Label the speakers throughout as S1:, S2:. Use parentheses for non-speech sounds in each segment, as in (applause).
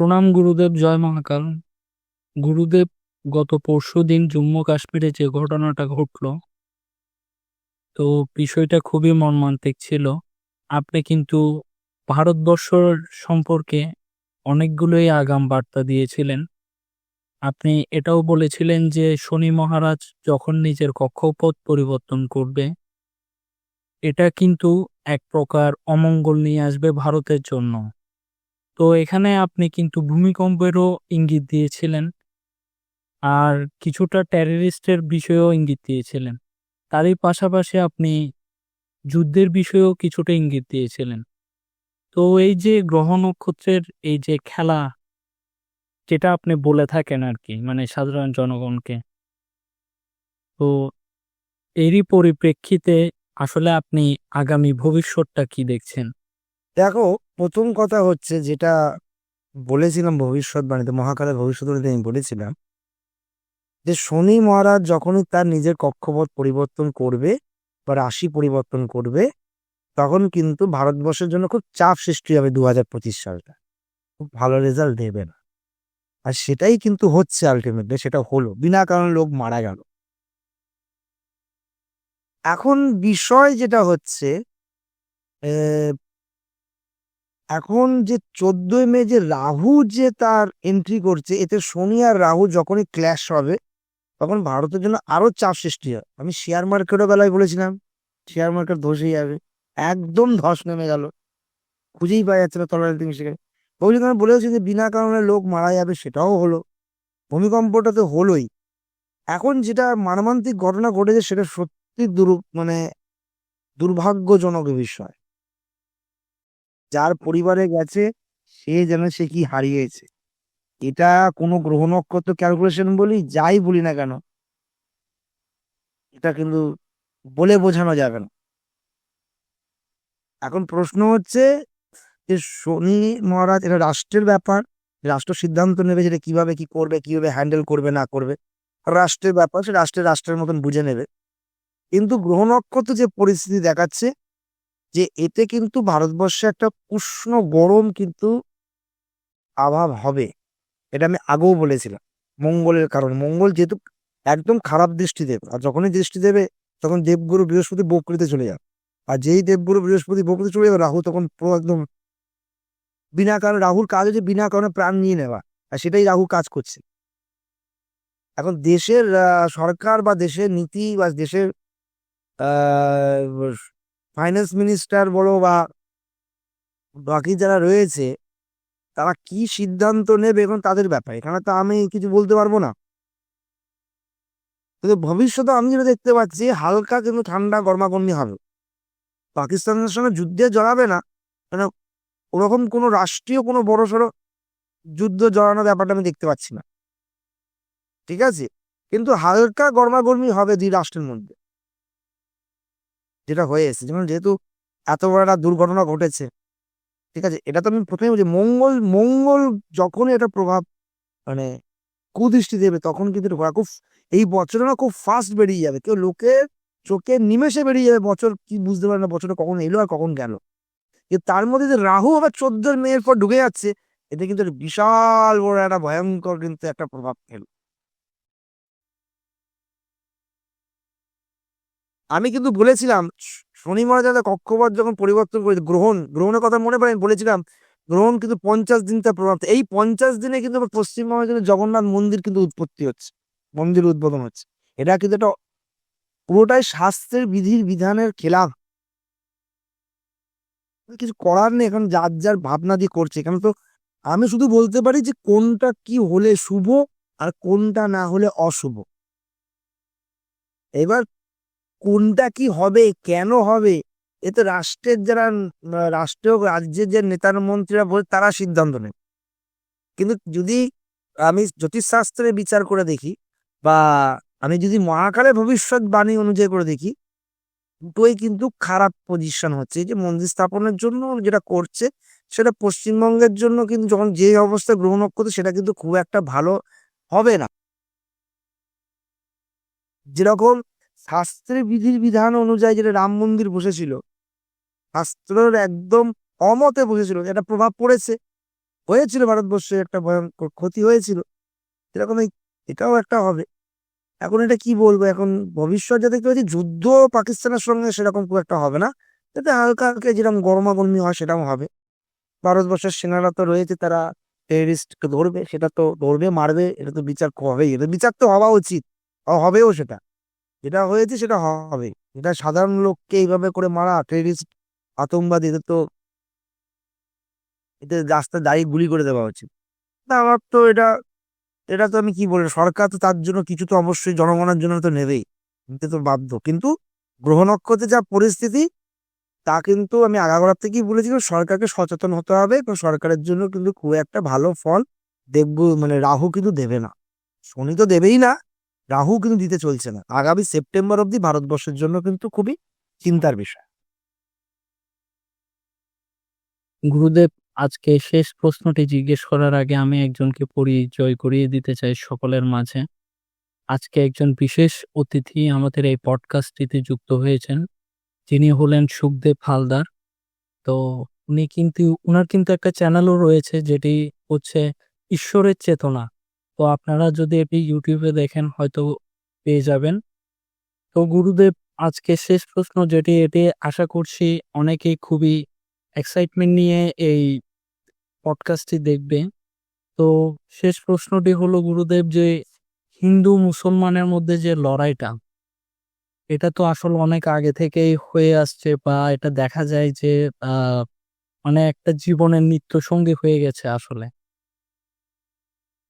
S1: প্রণাম গুরুদেব, জয় মহাকাল। গুরুদেব, গত পরশু দিন জম্মু কাশ্মীরে যে ঘটনাটা ঘটলো, তো বিষয়টা খুবই মর্মান্তিক ছিল। আপনি কিন্তু ভারতবর্ষ সম্পর্কে অনেকগুলোই আগাম বার্তা দিয়েছিলেন। আপনি এটাও বলেছিলেন যে শনি মহারাজ যখন নিজের কক্ষপথ পরিবর্তন করবে, এটা কিন্তু এক প্রকার অমঙ্গল নিয়ে আসবে ভারতের জন্য। তো এখানে আপনি কিন্তু ভূমিকম্পেরও ইঙ্গিত দিয়েছিলেন। আর কিছুটা টেররিস্টের বিষয়েও ইঙ্গিত দিয়েছিলেন। তারই পাশাপাশি আপনি যুদ্ধের বিষয়েও কিছুটা ইঙ্গিত দিয়েছিলেন। তো এই যে গ্রহ নক্ষত্রের এই যে খেলা, যেটা আপনি বলে থাকেন আর কি মানে সাধারণ জনগণকে, তো এরই পরিপ্রেক্ষিতে আসলে আপনি আগামী ভবিষ্যৎটা কি দেখছেন?
S2: দেখো প্রথম কথা হচ্ছে যেটা বলেছিলাম ভবিষ্যৎবাণীতে, মহাকালের ভবিষ্যৎবাণীতে আমি বলেছিলাম যে শনি মহারাজ যখনই তার নিজের কক্ষপথ পরিবর্তন করবে বা রাশি পরিবর্তন করবে, তখন কিন্তু ভারতবর্ষের জন্য খুব চাপ সৃষ্টি হবে দু হাজার পঁচিশ সালটা। খুব ভালো রেজাল্ট দেবে না। আর সেটাই কিন্তু হচ্ছে আলটিমেটলি সেটা হলো। বিনা কারণে লোক মারা গেল। এখন বিষয় যেটা হচ্ছে এখন যে চোদ্দই মে যে রাহু যে তার এন্ট্রি করছে, এতে শনি আর রাহু যখনই ক্ল্যাশ হবে, তখন ভারতের জন্য আরও চাপ সৃষ্টি হয়। আমি শেয়ার মার্কেটও বেলায় বলেছিলাম শেয়ার মার্কেট ধসে যাবে। একদম ধস নেমে গেল। খুঁজেই পাওয়া যাচ্ছে না তলার দিন সেখানে। আমি বলেছি যে বিনা কারণে লোক মারা যাবে, সেটাও হলো। ভূমিকম্পটা তো হলোই। এখন যেটা মর্মান্তিক ঘটনা ঘটেছে, সেটা সত্যি দুর মানে দুর্ভাগ্যজনক বিষয়। যার পরিবারে গেছে, সে যেন সে কি হারিয়েছে। এটা কোনো গ্রহ নক্ষত্র ক্যালকুলেশন বলি, যাই বলি না কেন, এটা কিন্তু বলে বোঝানো যাবে না। এখন প্রশ্ন হচ্ছে যে শনি মহারাজ, এটা রাষ্ট্রের ব্যাপার, রাষ্ট্র সিদ্ধান্ত নেবে যেটা কীভাবে কি করবে, কীভাবে হ্যান্ডেল করবে, না করবে। রাষ্ট্রের ব্যাপার, সে রাষ্ট্রের রাষ্ট্রের মতন বুঝে নেবে। কিন্তু গ্রহ নক্ষত্র যে পরিস্থিতি দেখাচ্ছে যে এতে কিন্তু ভারতবর্ষে একটা উষ্ণ গরম কিন্তু অভাব হবে। এটা আমি আগেও বলেছিলাম। মঙ্গলের কারণে। মঙ্গল যেহেতু একদম খারাপ দৃষ্টি দেবে। আর যখনই দৃষ্টি দেবে, তখন দেবগুরু বৃহস্পতি বকরিতে চলে যাবে। আর যেই দেবগুরু বৃহস্পতি বকরিতে চলে যাবে, রাহু তখন পুরো একদম বিনা কারণে, রাহুর কাজ হচ্ছে বিনা কারণে প্রাণ নিয়ে নেওয়া। আর সেটাই রাহু কাজ করছে। এখন দেশের সরকার বা দেশের নীতি বা দেশের ফাইন্যান্স মিনিস্টার বলো বা বাকি যারা রয়েছে, তারা কি সিদ্ধান্ত নেবে এখন তাদের ব্যাপার? এখানে তো আমি কিছু বলতে পারব না। কিন্তু ভবিষ্যতে আমি যেটা দেখতে পাচ্ছি, হালকা কিন্তু ঠান্ডা গরমাগর্মি হবে। পাকিস্তানের সঙ্গে যুদ্ধে জড়াবে না মানে ওরকম কোনো রাষ্ট্রীয়, কোনো বড় সড়ো যুদ্ধ জড়ানোর ব্যাপারটা আমি দেখতে পাচ্ছি না। ঠিক আছে? কিন্তু হালকা গরমাগর্মি হবে দুই রাষ্ট্রের মধ্যে। যেটা হয়ে এসেছে। যেমন যেহেতু এত বড় একটা দুর্ঘটনা ঘটেছে, ঠিক আছে? এটা তো আমি প্রথমে বলছি, মঙ্গল মঙ্গল যখনই এটা প্রভাব মানে কুদৃষ্টি দেবে, তখন কিন্তু এটা খুব, এই বছরটা না খুব ফাস্ট বেরিয়ে যাবে। কেউ লোকের চোখে নিমেষে বেরিয়ে যাবে, বছর কি বুঝতে পারে না, বছরটা কখন এলো আর কখন গেল। কিন্তু তার মধ্যে যে রাহু আবার চোদ্দ মেয়ের পর ঢুকে যাচ্ছে, এতে কিন্তু বিশাল বড় একটা ভয়ঙ্কর কিন্তু একটা প্রভাব ফেলবে। আমি কিন্তু বলেছিলাম, শনি মহারাজ কক্ষপথ যখন পরিবর্তন করে, গ্রহণ, গ্রহণের কথা মনে পড়ে আমি বলেছিলাম, গ্রহণ কিন্তু পঞ্চাশ দিন তার প্রভাব, এই পঞ্চাশ দিনে কিন্তু পশ্চিমবঙ্গের জন্য জগন্নাথ মন্দির কিন্তু উৎপত্তি হচ্ছে, মন্দির উদ্বোধন হচ্ছে। এটা কিন্তু একটা পুরোটাই শাস্ত্রের বিধির বিধানের খেলাফ। কিছু করার নেই, এখন যার যার ভাবনা দিয়ে করছে এখানে তো আমি শুধু বলতে পারি যে কোনটা কি হলে শুভ আর কোনটা না হলে অশুভ। এবার কোনটা কি হবে, কেন হবে? এ তো রাষ্ট্রের যারা রাষ্ট্রীয় রাজ্যের যে নেতার মন্ত্রীরা বলে, তারা সিদ্ধান্ত নেয়। কিন্তু যদি আমি জ্যোতিষশাস্ত্রে বিচার করে দেখি বা আমি যদি মহাকালের ভবিষ্যৎবাণী অনুযায়ী করে দেখি, দুটোই কিন্তু খারাপ পজিশন হচ্ছে। যে মন্দির স্থাপনের জন্য যেটা করছে, সেটা পশ্চিমবঙ্গের জন্য কিন্তু যখন যে অবস্থায় গ্রহণ করতে সেটা কিন্তু খুব একটা ভালো হবে না। যেরকম শাস্ত্রের বিধির বিধান অনুযায়ী যেটা রাম মন্দির বসেছিল, শাস্ত্রের একদম অমতে বসেছিল এটা প্রভাব পড়েছে, হয়েছিল ভারতবর্ষে একটা ভয়ঙ্কর ক্ষতি হয়েছিল, এরকম এটাও একটা হবে। এখন এটা কি বলব? এখন ভবিষ্যৎ যা দেখতে পাচ্ছি, যুদ্ধ পাকিস্তানের সঙ্গে সেরকম খুব একটা হবে না। যাতে হালকা হালকা যেরকম গরমাগর্মি হয় সেরকম হবে। ভারতবর্ষের সেনারা তো রয়েছে, তারা টেরিস্টকে ধরবে, সেটা তো ধরবে, মারবে, এটা তো বিচার হবেই। এটা বিচার তো হওয়া উচিত, হবেও সেটা। যেটা হয়েছে সেটা হবে। এটা সাধারণ লোককে এইভাবে করে মারা টেরিস্ট আতঙ্কবাদী, এদের তো এদের রাস্তায় দাঁড়িয়ে গুলি করে দেওয়া উচিত। তা আমার তো এটা এটা তো আমি কি বলব, সরকার তো তার জন্য কিছু তো অবশ্যই জনগণের জন্য তো নেবেই, নিতে তো বাধ্য। কিন্তু গ্রহ নক্ষত্রে যা পরিস্থিতি, তা কিন্তু আমি আগাগোড়ার থেকেই বলেছিলাম সরকারকে সচেতন হতে হবে সরকারের জন্য কিন্তু খুব একটা ভালো ফল দেখব মানে রাহু কিন্তু দেবে না। শনি তো দেবেই না রাহু কিন্তু দিতে চলছে না। আগামী সেপ্টেম্বর অবধি ভারতবর্ষের জন্য কিন্তু খুবই চিন্তার বিষয়।
S1: গুরুদেব, আজকে শেষ প্রশ্নটি জিজ্ঞেস করার আগে আমি একজনকে পরিচয় করিয়ে দিতে চাই সকলের মাঝে। আজকে একজন বিশেষ অতিথি আমাদের এই পডকাস্টটিতে যুক্ত হয়েছেন। যিনি হলেন সুখদেব হালদার। তো উনি কিন্তু, উনার কিন্তু একটা চ্যানেলও রয়েছে যেটি হচ্ছে ঈশ্বরের চেতনা। তো আপনারা যদি এটি ইউটিউবে দেখেন, হয়তো পেয়ে যাবেন। তো গুরুদেব, আজকে শেষ প্রশ্ন যেটি, এটি আশা করছি অনেকেই খুবই এক্সাইটমেন্ট নিয়ে এই পডকাস্টটি দেখবে। তো শেষ প্রশ্নটি হলো, গুরুদেব, যে হিন্দু মুসলমানের মধ্যে যে লড়াইটা, এটা তো আসলে অনেক আগে থেকেই হয়ে আসছে বা এটা দেখা যায় যে মানে একটা জীবনের নিত্য সঙ্গী হয়ে গেছে আসলে।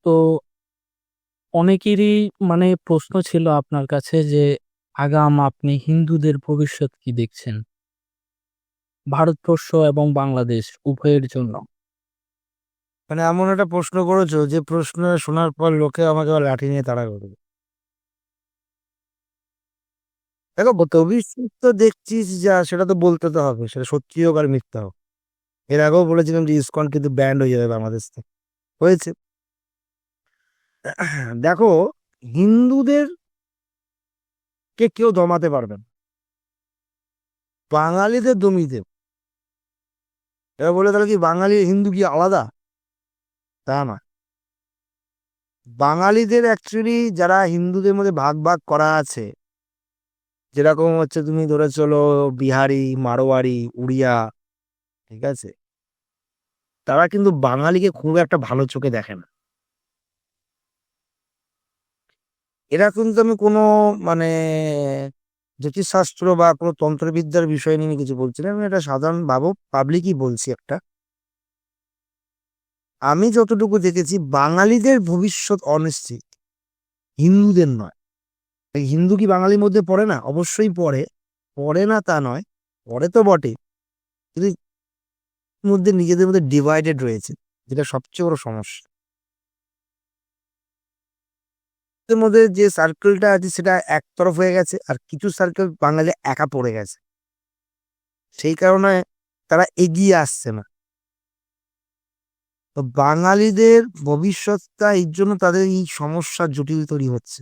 S1: তো অনেকেরই মানে প্রশ্ন ছিল আপনার কাছে যে, আগাম আপনি হিন্দুদের ভবিষ্যৎ কি দেখছেন? ভারতবর্ষ এবং বাংলাদেশ উভয়ের জন্য।
S2: মানে এমন একটা প্রশ্ন করেছ যে, প্রশ্ন শোনার পর লোকে আমাকে লাঠি নিয়ে তাড়া করবে। দেখো, ভবিষ্যৎ তো দেখছিস যা, সেটা তো বলতে তো হবে, সেটা সত্যি হোক আর মিথ্যা হোক। এর আগেও বলেছিলাম যে, ইসকন কিন্তু ব্যান্ড হয়ে যাবে বাংলাদেশ থেকে। হয়েছে। দেখো, হিন্দুদের কে কেউ দমাতে পারবে না। বাঙালিদের দমিয়ে এবার বলে তাহলে কি বাঙালি, হিন্দু কি আলাদা? তা না। বাঙালিদের অ্যাকচুয়ালি যারা হিন্দুদের মধ্যে ভাগ ভাগ করা আছে, যেরকম হচ্ছে তুমি ধরে চলো বিহারি, মারোয়ারি, উড়িয়া, ঠিক আছে? তারা কিন্তু বাঙালিকে খুব একটা ভালো চোখে দেখে না। এরা কিন্তু আমি কোনো মানে জ্যোতিষশাস্ত্র বা কোনো তন্ত্রবিদ্যার বিষয় নিয়ে কিছু বলছি না। আমি এটা সাধারণ ভাবো পাবলিকই বলছি একটা। আমি যতটুকু দেখেছি, বাঙালিদের ভবিষ্যৎ অনিশ্চিত। হিন্দুদের নয়। হিন্দু কি বাঙালির মধ্যে পড়ে না? অবশ্যই পড়ে। পড়ে না তা নয়। পড়ে তো বটে কিন্তু মধ্যে নিজেদের মধ্যে ডিভাইডেড রয়েছে, যেটা সবচেয়ে বড় সমস্যা। এর মধ্যে যে সার্কেলটা আছে সেটা একতরফ হয়ে গেছে আর কিছু সার্কেল বাঙালি একা পড়ে গেছে। সেই কারণে তারা এগিয়ে আসছে না। তো বাঙালিদের ভবিষ্যৎটা এই জন্য তাদের এই সমস্যা জটিল তৈরি হচ্ছে।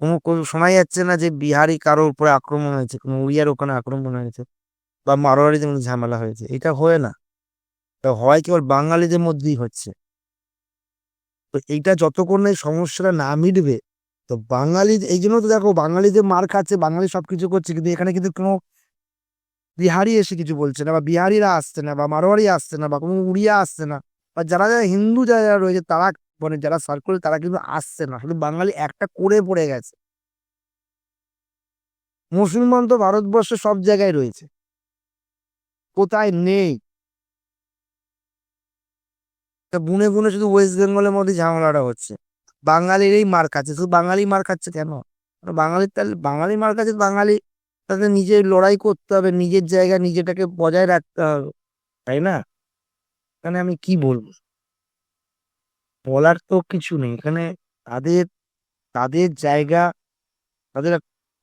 S2: কোনো শোনাই যাচ্ছে না যে বিহারি কারোর উপরে আক্রমণ হয়েছে, কোনো উড়িয়ার ওখানে আক্রমণ হয়েছে বা মারোয়ারিদের মধ্যে ঝামেলা হয়েছে। এটা হয় না। হয় কেবল বাঙালিদের মধ্যেই হচ্ছে। তো এইটা যতক্ষণ এই সমস্যাটা না মিটবে, তো বাঙালি এই জন্য তো দেখো বাঙালিদের মার খাচ্ছে, বাঙালি সবকিছু করছে, কিন্তু এখানে কিন্তু কোনো বিহারি এসে কিছু বলছে না, বা বিহারিরা আসছে না, বা মারোয়ারি আসছে না, বা কোনো উড়িয়া আসছে না, বা যারা যারা হিন্দু যারা যারা রয়েছে তারা মানে যারা সার্কেল তারা কিন্তু আসছে না, শুধু বাঙালি একটা করে পড়ে গেছে। মুসলমান তো ভারতবর্ষে সব জায়গায় রয়েছে। কোথায় নেই? তা বুনে বুনে শুধু ওয়েস্ট বেঙ্গলের মধ্যে ঝামেলাটা হচ্ছে। বাঙালিরই মার খাচ্ছে। শুধু বাঙালি মার খাচ্ছে কেন? বাঙালির তাহলে, বাঙালি মার খাচ্ছে বাঙালি তাদের নিজের লড়াই করতে হবে, নিজের জায়গা, নিজেটাকে বজায় রাখতে হবে, তাই না? এখানে আমি কি বলব? বলার তো কিছু নেই। এখানে তাদের তাদের জায়গা, তাদের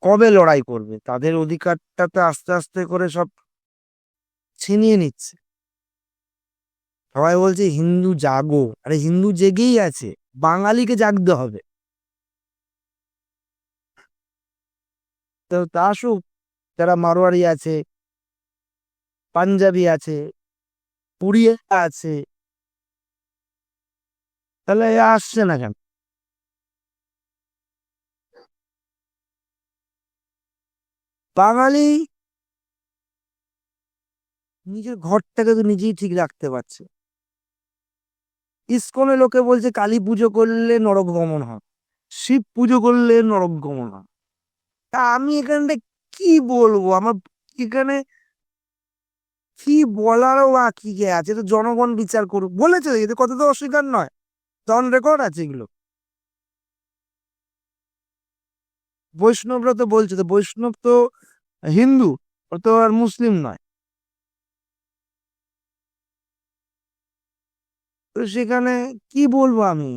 S2: কবে লড়াই করবে? তাদের অধিকারটা তো আস্তে আস্তে করে সব ছিনিয়ে নিচ্ছে। সবাই বলছে, হিন্দু জাগো। আরে, হিন্দু জেগেই আছে, বাঙালিকে জাগতে হবে। তো তা আসুক, যারা মারোয়ারি আছে, পাঞ্জাবি আছে উড়িয়া আছে, তাহলে আসছে না কেন? বাঙালি নিজের ঘরটাকে তো নিজেই ঠিক রাখতে পারছে। ইস্কনে লোকে বলছে কালী পুজো করলে নরক গমন হয়, শিব পুজো করলে নরক গমন হয়। তা আমি এখানটা কি বলব? আমার এখানে কি বলারও বাকি কে আছে? তো জনগণ বিচার করুক। বলেছে, এদের কথা তো অস্বীকার নয়। তখন রেকর্ড আছে এগুলো। বৈষ্ণবরা তো বলছে, তো বৈষ্ণব তো হিন্দু ও তো আর মুসলিম নয়। তো সেখানে কি বলব আমি?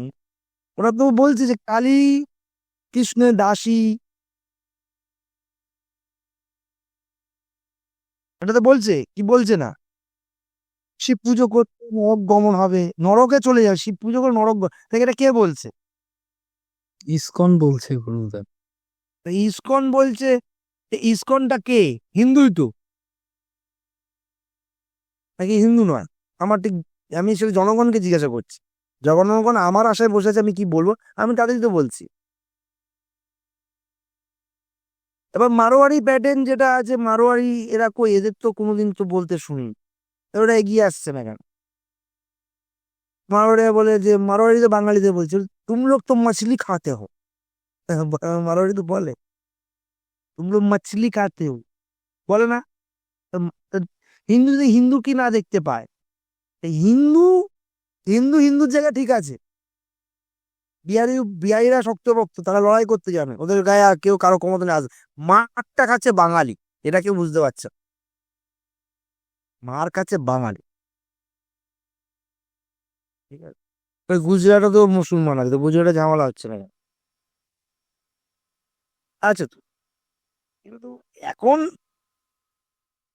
S2: ওরা তো বলছে যে কালী কৃষ্ণের দাসী। এটা তো বলছে কি বলছে না? শিব পুজো করতে নরক গমন হবে নরকে চলে যাবে শিব পুজো করে নরক গ- তা এটা কে বলছে?
S1: ইসকন বলছে গুরুদেব।
S2: ইসকন বলছে ইসকনটা কে? হিন্দুই তো। নাকি হিন্দু নয়? আমার ঠিক আমি সেটা জনগণকে জিজ্ঞাসা করছি। জনগণ আমার আশায় বসে আছে আমি কি বলব? আমি তাদেরই তো বলছি। এবার মারোয়ারি প্যাটার্ন যেটা আছে, মারোয়ারি এরা কই? এদের তো কোনোদিন তো বলতে শুনি ওরা এগিয়ে আসছে না কেন? মারোয়ারি বলে যে, মারোয়ারি তো বাঙালিদের বলছে। তুম লোক তো মাছলি খাতে হো। (laughs) মারোয়ারি তো বলে, তুম লোক মাছলি খাতে হো। বলে না? তো হিন্দু কি না দেখতে পায়? হিন্দু হিন্দু, হিন্দুর জায়গা ঠিক আছে। বিহারি, বিহারিরা শক্তপক্ত, তারা লড়াই করতে জানে। ওদের গায়ে আর কেউ কারও ক্ষমতা নেই। আসবে মারটা খাচ্ছে বাঙালি, এটা কেউ বুঝতে পারছে। মার কাছে বাঙালি। ঠিক আছে। ওই গুজরাটে তো মুসলমান আছে, তো গুজরাটে ঝামেলা হচ্ছে না আচ্ছা তো, কিন্তু এখন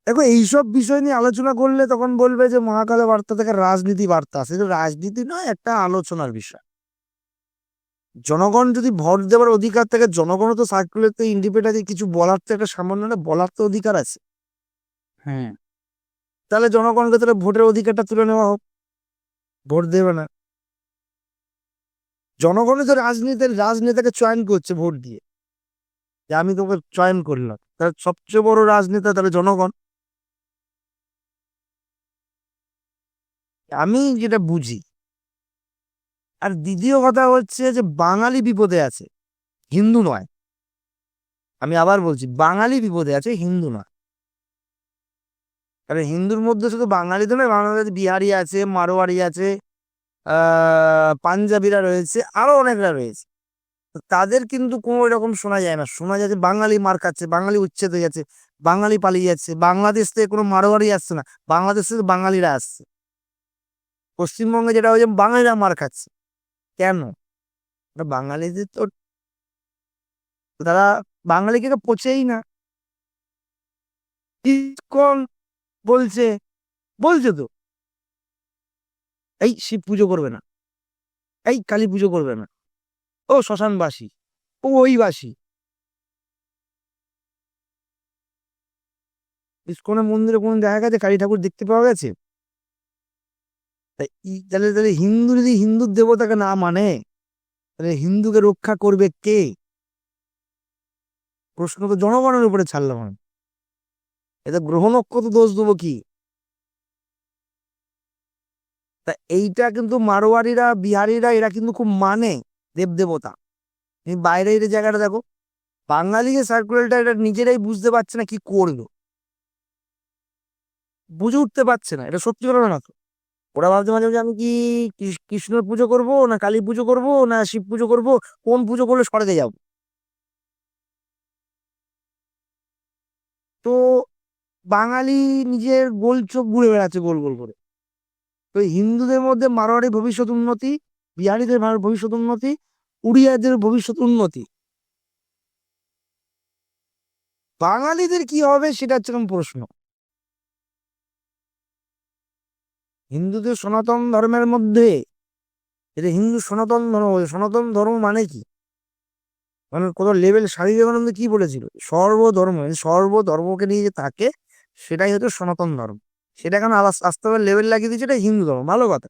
S2: দেখো এইসব বিষয় নিয়ে আলোচনা করলে তখন বলবে যে মহাকালে বার্তা থেকে রাজনীতি বার্তা আছে। রাজনীতি নয় একটা আলোচনার বিষয়। জনগণ যদি ভোট দেওয়ার অধিকার থাকে জনগণ তো সার্কুলের তো ইন্ডিপেন্ডেন্ট আছে কিছু বলার তো একটা সামান্য বলার তো অধিকার আছে।
S1: হ্যাঁ।
S2: তাহলে জনগণকে তাহলে ভোটের অধিকারটা তুলে নেওয়া হোক। ভোট দেবে না। জনগণই তো রাজনীতির রাজনেতাকে চয়ন করছে ভোট দিয়ে। যে আমি তোকে চয়ন করলাম। তাহলে সবচেয়ে বড় রাজনেতা তাহলে জনগণ। আমি যেটা বুঝি। আর দ্বিতীয় কথা হচ্ছে যে, বাঙালি বিপদে আছে, হিন্দু নয়। আমি আবার বলছি, বাঙালি বিপদে আছে, হিন্দু নয়। কারণ হিন্দুর মধ্যে শুধু বাঙালি তো নয়, বাংলাদেশে বিহারি আছে, মারোয়ারি আছে পাঞ্জাবিরা রয়েছে, আরও অনেকরা রয়েছে। তাদের কিন্তু কোনো এরকম শোনা যায় না। শোনা যায় যে, বাঙালি মার খাচ্ছে, বাঙালি উচ্ছেদ হয়ে যাচ্ছে, বাঙালি পালিয়ে যাচ্ছে, বাংলাদেশ থেকে কোনো মারোয়ারি আসছে না বাংলাদেশ থেকে বাঙালিরা আসছে। পশ্চিমবঙ্গে যেটা হয়েছে বাঙালিরা মার খাচ্ছে। কেন? বাঙালিদের তো তারা বাঙালিকে তো পচেই না। ইসকন বলছে? বলছে তো। এই শিব পুজো করবে না। এই কালী পুজো করবে না। ও শ্মশানবাসী। ও ওই বাসী ইস্কনের মন্দিরে কোনো দেখা গেছে? কালী ঠাকুর দেখতে পাওয়া গেছে? তাহলে তাহলে হিন্দু যদি হিন্দুর দেবতাকে না মানে তাহলে হিন্দুকে রক্ষা করবে কে? প্রশ্ন তো জনগণের উপরে ছাড়লাম আমি। এটা গ্রহ নক্ষত্র দোষ দেবো কি? তা এইটা কিন্তু মারোয়ারিরা বিহারিরা, এরা কিন্তু খুব মানে দেবদেবতা তুমি বাইরে এই জায়গাটা দেখো বাঙালি যে সার্কুলারটা এটা নিজেরাই বুঝতে পারছে না কি করল বুঝে উঠতে পারছে না, এটা সত্যি কথা না তো। ওরা ভাবছে মাঝে মাঝে আমি কি কৃষ- কৃষ্ণের পুজো করব না কালী পুজো করব না শিব পুজো করব? কোন পুজো করলে স্বর্গে যাব? তো বাঙালি নিজের গোল চোখ ঘুরে বেড়াচ্ছে গোল গোল করে। তো হিন্দুদের মধ্যে মারোয়ারি ভবিষ্যৎ উন্নতি, বিহারিদের ভবিষ্যৎ উন্নতি, উড়িয়াদের ভবিষ্যৎ উন্নতি। বাঙালিদের কি হবে সেটা হচ্ছে প্রশ্ন। হিন্দুদের সনাতন ধর্মের মধ্যে, এটা হিন্দু সনাতন ধর্ম সনাতন ধর্ম মানে কি? মানে কত লেভেল স্বামী বিবেকানন্দ কি বলেছিল? সর্বধর্ম সর্বধর্মকে নিয়ে যে থাকে, সেটাই হচ্ছে সনাতন ধর্ম। সেটা আলাস- আস্তে আস্তে লেভেল লাগিয়ে দিয়েছে? এটা হিন্দু ধর্ম, ভালো কথা।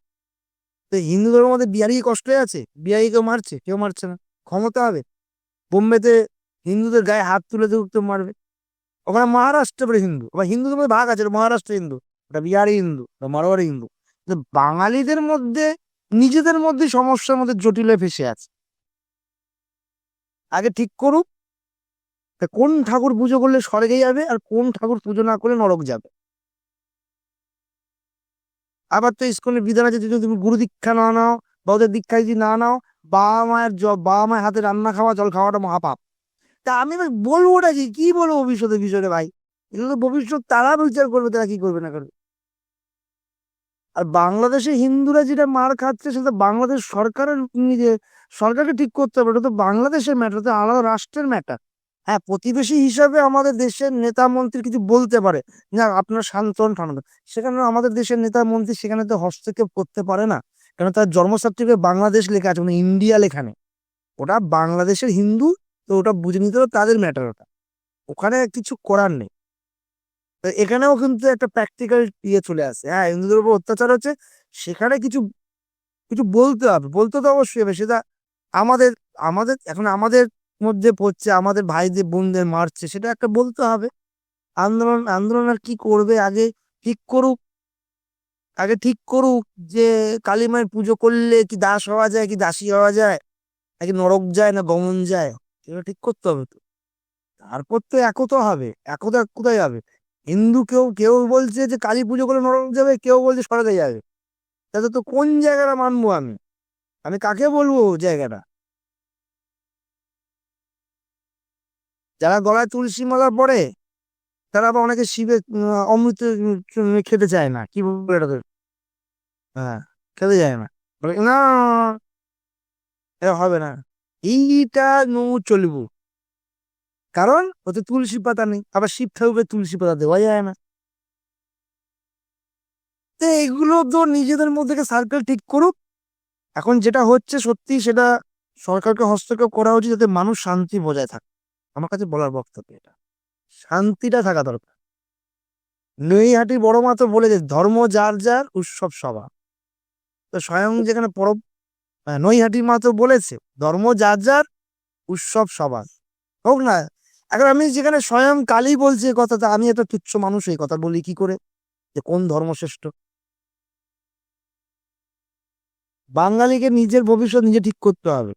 S2: তো হিন্দু ধর্মের মধ্যে বিহারি কষ্ট আছে? বিহারি কেউ মারছে? কেউ মারছে না। ক্ষমতা হবে। বোম্বেতে হিন্দুদের গায়ে হাত তুলে তুলে মারবে। ওখানে মহারাষ্ট্র হিন্দু ওখানে হিন্দুদের মধ্যে ভাগ আছে মহারাষ্ট্র হিন্দু। ওটা বিহারি হিন্দু, ওটা মারোয়ারি হিন্দু। বাঙালিদের মধ্যে, নিজেদের মধ্যে সমস্যার মধ্যে জটিলে ফেসে আছে। আগে ঠিক করুক কোন ঠাকুর পুজো করলে স্বর্গে যাবে আর কোন ঠাকুর পুজো না করলে নরক যাবে? আবার তো স্কুলের বিধান আছে, যদি তুমি গুরু দীক্ষা না নাও বা ওদের দীক্ষা যদি না নাও, বাবা মায়ের জ- বাবা মায়ের হাতে রান্না খাওয়া, জল খাওয়াটা মহাপাপ। তা আমি বলব ওটা কি? বলব ভবিষ্যতের বিষয়ে ভাই? এগুলো তো ভবিষ্যৎ, তারা বিচার করবে, তারা কি করবে না করবে? আর বাংলাদেশে হিন্দুরা যেটা মার খাচ্ছে সেটা বাংলাদেশ সরকারের নিজে সরকারকে ঠিক করতে হবে। ওটা তো বাংলাদেশের ম্যাটার তো আলাদা রাষ্ট্রের ম্যাটার হ্যাঁ প্রতিবেশী হিসাবে আমাদের দেশের নেতা মন্ত্রী কিছু বলতে পারে। না, আপনার শান্তন ঠান্ডা। সেখানে আমাদের দেশের নেতা মন্ত্রী সেখানে তো হস্তক্ষেপ করতে পারে না। কারণ তার জন্ম সার্টিফিকেট বাংলাদেশ লেখা আছে মানে ইন্ডিয়া লেখা নেই। ওটা বাংলাদেশের হিন্দু, তো ওটা বুঝে নিতে হবে তাদের ম্যাটার ওটা। ওখানে কিছু করার নেই। এখানেও কিন্তু একটা প্র্যাকটিক্যাল ইয়ে চলে আসে। হ্যাঁ হিন্দুদের উপর অত্যাচার হচ্ছে। সেখানে কিছু কিছু বলতে হবে। বলতে তো অবশ্যই হবে। সেটা আমাদের আমাদের, এখন আমাদের মধ্যে পড়ছে, আমাদের ভাইদের, বোনদের মারছে, সেটা একটা বলতে হবে। আন্দোলন আন্দোলন আর কি করবে? আগে ঠিক করুক, আগে ঠিক করুক যে কালী মায়ের পুজো করলে কি দাস হওয়া যায়, কি দাসী হওয়া যায় নাকি নরক যায়, না গমন যায়? সেটা ঠিক করতে হবে তো। তারপর তো একতা হবে। একতা কোথায় হবে? হিন্দু কেউ কেউ বলছে যে কালী পুজো করে নরক যাবে, কেউ বলছে স্বর্গে যাবে। তাতে তো কোন জায়গাটা মানবো আমি? আমি কাকে বলব জায়গাটা? যারা গলায় তুলসী মালা পরে, তারা আবার অনেকে শিবের অমৃত খেতে চায় না। কি বলব এটা হ্যাঁ খেতে যায় না। না এটা হবে না। এইটা নু চলবো। কারণ ওতে তুলসী পাতা নেই, আবার শিব ঠাকুরের তুলসী পাতা দেওয়া যায় না। তো এগুলো তো নিজেদের মধ্যে সার্কেল ঠিক করুক। এখন যেটা হচ্ছে সত্যি সেটা সরকারকে হস্তক্ষেপ করা উচিত যাতে মানুষ শান্তি বজায় থাকে। আমার কাছে বলার বক্তব্য এটা। শান্তিটা থাকা দরকার। নৈহাটি বড় মা তো বলেছে ধর্ম যার যার, উৎসব সভা তো স্বয়ং যেখানে পর নৈহাটি মা তো বলেছে, ধর্ম যার যার, উৎসব সভা হোক না এখন আমি যেখানে স্বয়ং কালী বলছে এ কথাটা, আমি একটা তুচ্ছ মানুষ এই কথা বলি কি করে? যে কোন ধর্ম শ্রেষ্ঠ? বাঙালিকে নিজের ভবিষ্যৎ নিজে ঠিক করতে হবে।